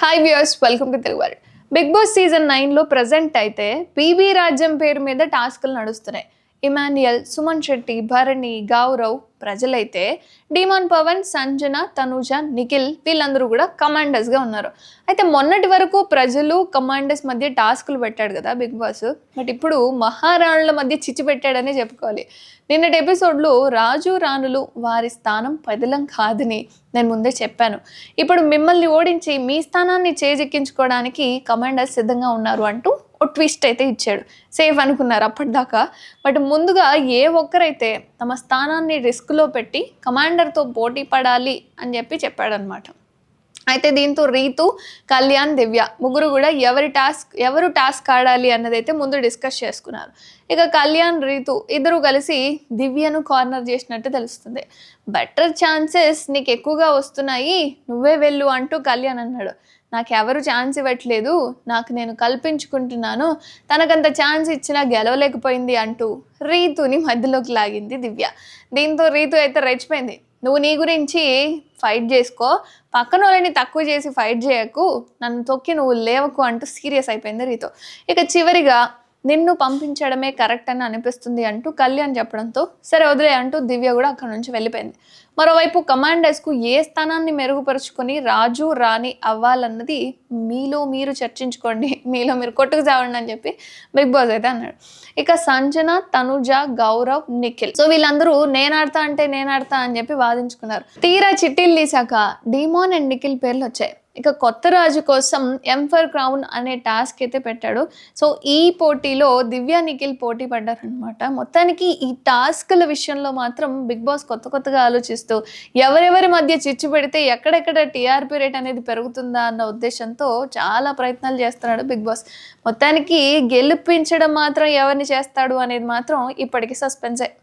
Hi viewers welcome to Telugu world Bigg Boss season నైన్లో present అయితే PB రాజ్యం పేరు మీద టాస్క్లు నడుస్తున్నాయి. ఇమాన్యుయల్ సుమన్ శెట్టి భరణి గౌరవ్ ప్రజలైతే డీమాన్ పవన్ సంజన తనుజ నిఖిల్ వీళ్ళందరూ కూడా కమాండర్స్గా ఉన్నారు. అయితే మొన్నటి వరకు ప్రజలు కమాండర్స్ మధ్య టాస్కులు పెట్టాడు కదా బిగ్ బాస్. బట్ ఇప్పుడు మహారాణుల మధ్య చిచ్చు పెట్టాడనే చెప్పుకోవాలి. నిన్నటి ఎపిసోడ్లో రాజు రాణులు వారి స్థానం పదిలం కాదని నేను ముందే చెప్పాను. ఇప్పుడు మిమ్మల్ని ఓడించి మీ స్థానాన్ని చేజెక్కించుకోవడానికి కమాండర్స్ సిద్ధంగా ఉన్నారు అంటూ ఓ ట్విస్ట్ అయితే ఇచ్చాడు. సేఫ్ అనుకున్నారు అప్పటిదాకా. బట్ ముందుగా ఏ ఒక్కరైతే తమ స్థానాన్ని రిస్క్లో పెట్టి కమాండర్తో పోటీ పడాలి అని చెప్పి చెప్పాడనమాట అయితే దీంతో రీతు కళ్యాణ్ దివ్య ముగ్గురు కూడా ఎవరి టాస్క్ ఎవరు టాస్క్ ఆడాలి అన్నదైతే ముందు డిస్కస్ చేసుకున్నారు. ఇక కళ్యాణ్ రీతు ఇద్దరు కలిసి దివ్యను కార్నర్ చేసినట్టు తెలుస్తుంది. బెటర్ ఛాన్సెస్ నీకు ఎక్కువగా వస్తున్నాయి నువ్వే వెళ్ళు అంటూ కళ్యాణ్ అన్నాడు. నాకు ఎవరు ఛాన్స్ ఇవ్వట్లేదు నాకు నేను కల్పించుకుంటున్నాను తనకంత ఛాన్స్ ఇచ్చినా గెలవలేకపోయింది అంటూ రీతుని మధ్యలోకి లాగింది దివ్య. దీంతో రీతు అయితే రెచ్చిపోయింది. నువ్వు నీ గురించి ఫైట్ చేసుకో. పక్కన వాళ్ళని తక్కువ చేసి ఫైట్ చేయకు. నన్ను తొక్కి నువ్వు లేవకు అంటూ సీరియస్ అయిపోయింది రీతో. ఇక చివరిగా నిన్ను పంపించడమే కరెక్ట్ అని అనిపిస్తుంది అంటూ కళ్యాణ్ చెప్పడంతో సరే వదిలే అంటూ దివ్య కూడా అక్కడ నుంచి వెళ్ళిపోయింది. మరోవైపు కమాండర్స్కు ఏ స్థానాన్ని మెరుగుపరుచుకొని రాజు రాణి అవ్వాలన్నది మీలో మీరు చర్చించుకోండి మీలో మీరు కొట్టుకు చావండి అని చెప్పి బిగ్ బాస్ అయితే అన్నాడు. ఇక సంజన తనుజ గౌరవ్ నిఖిల్. సో వీళ్ళందరూ నేనాడతా అంటే నేనాడతా అని చెప్పి వాదించుకున్నారు. తీరా చిట్టీలు తీసాక డిమోన్ అండ్ నిఖిల్ పేర్లు వచ్చాయి. ఇక కొత్త రాజు కోసం ఎంఫర్ క్రౌన్ అనే టాస్క్ అయితే పెట్టాడు. సో ఈ పోటీలో దివ్యా నిఖిల్ పోటీ పడ్డారనమాట మొత్తానికి ఈ టాస్క్ల విషయంలో మాత్రం బిగ్ బాస్ కొత్త కొత్తగా ఆలోచిస్తూ ఎవరెవరి మధ్య చిచ్చు పెడితే ఎక్కడెక్కడ టీఆర్పీ రేట్ అనేది పెరుగుతుందా అన్న ఉద్దేశంతో చాలా ప్రయత్నాలు చేస్తున్నాడు బిగ్ బాస్ మొత్తానికి గెలిపించడం మాత్రం ఎవరిని చేస్తాడు అనేది మాత్రం ఇప్పటికీ సస్పెన్సే